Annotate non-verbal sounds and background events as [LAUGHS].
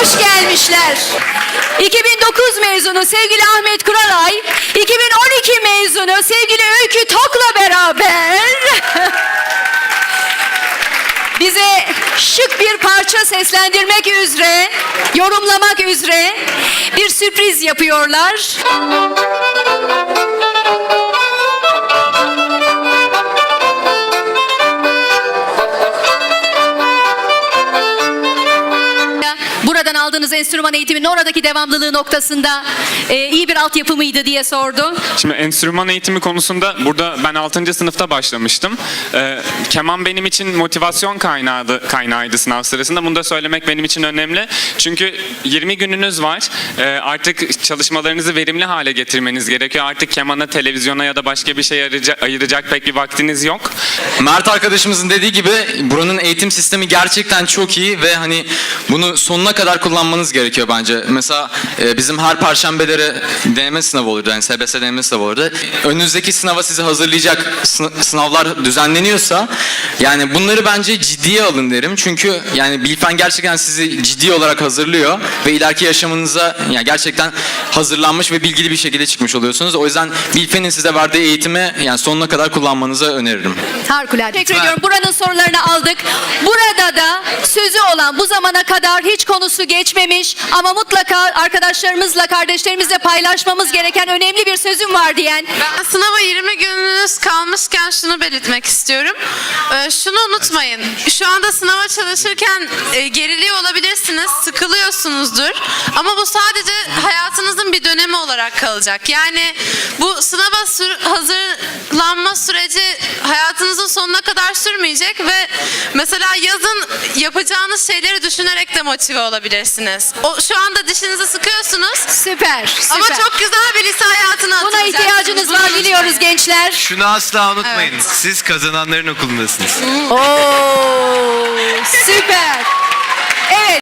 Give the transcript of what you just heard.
Hoş gelmişler. 2009 mezunu sevgili Ahmet Kuralay, 2012 mezunu sevgili Öykü Tok'la beraber [LAUGHS] bize şık bir parça seslendirmek üzere, yorumlamak üzere bir sürpriz yapıyorlar. Buradan aldığınız enstrüman eğitiminin oradaki devamlılığı noktasında e, iyi bir altyapı mıydı diye sordu. Şimdi enstrüman eğitimi konusunda burada ben 6. sınıfta başlamıştım. Ee, keman benim için motivasyon kaynağıydı, kaynağıydı sınav sırasında. Bunu da söylemek benim için önemli. Çünkü 20 gününüz var. Ee, artık çalışmalarınızı verimli hale getirmeniz gerekiyor. Artık kemana, televizyona ya da başka bir şey ayıracak, ayıracak pek bir vaktiniz yok. Mert arkadaşımızın dediği gibi buranın eğitim sistemi gerçekten çok iyi ve hani bunu sonuna kadar kullanmanız gerekiyor bence. Mesela e, bizim her perşembeleri deneme sınavı olurdu. Yani SBS deneme sınavı olurdu. Önünüzdeki sınava sizi hazırlayacak sın- sınavlar düzenleniyorsa yani bunları bence ciddiye alın derim. Çünkü yani Bilfen gerçekten sizi ciddi olarak hazırlıyor ve ileriki yaşamınıza yani gerçekten hazırlanmış ve bilgili bir şekilde çıkmış oluyorsunuz. O yüzden Bilfen'in size verdiği eğitimi yani sonuna kadar kullanmanızı öneririm. Harikulade. Teşekkür ediyorum. Buranın sorularını aldık. Olan bu zamana kadar hiç konusu geçmemiş ama mutlaka arkadaşlarımızla, kardeşlerimizle paylaşmamız gereken önemli bir sözüm var diyen. Ben sınava 20 gününüz kalmışken şunu belirtmek istiyorum. Ee, şunu unutmayın. Şu anda sınava çalışırken e, geriliyor olabilirsiniz, sıkılıyorsunuzdur. Ama bu sadece bir dönemi olarak kalacak. Yani bu sınava sür- hazırlanma süreci hayatınızın sonuna kadar sürmeyecek ve mesela yazın yapacağınız şeyleri düşünerek de motive olabilirsiniz. O şu anda dişinizi sıkıyorsunuz. Süper, süper. Ama çok güzel bir lise hayatına Buna atılacaksınız. ihtiyacınız Bunu var unutmayın. biliyoruz gençler. Şunu asla unutmayın. Evet. Siz kazananların okulundasınız. Oo, süper. Evet.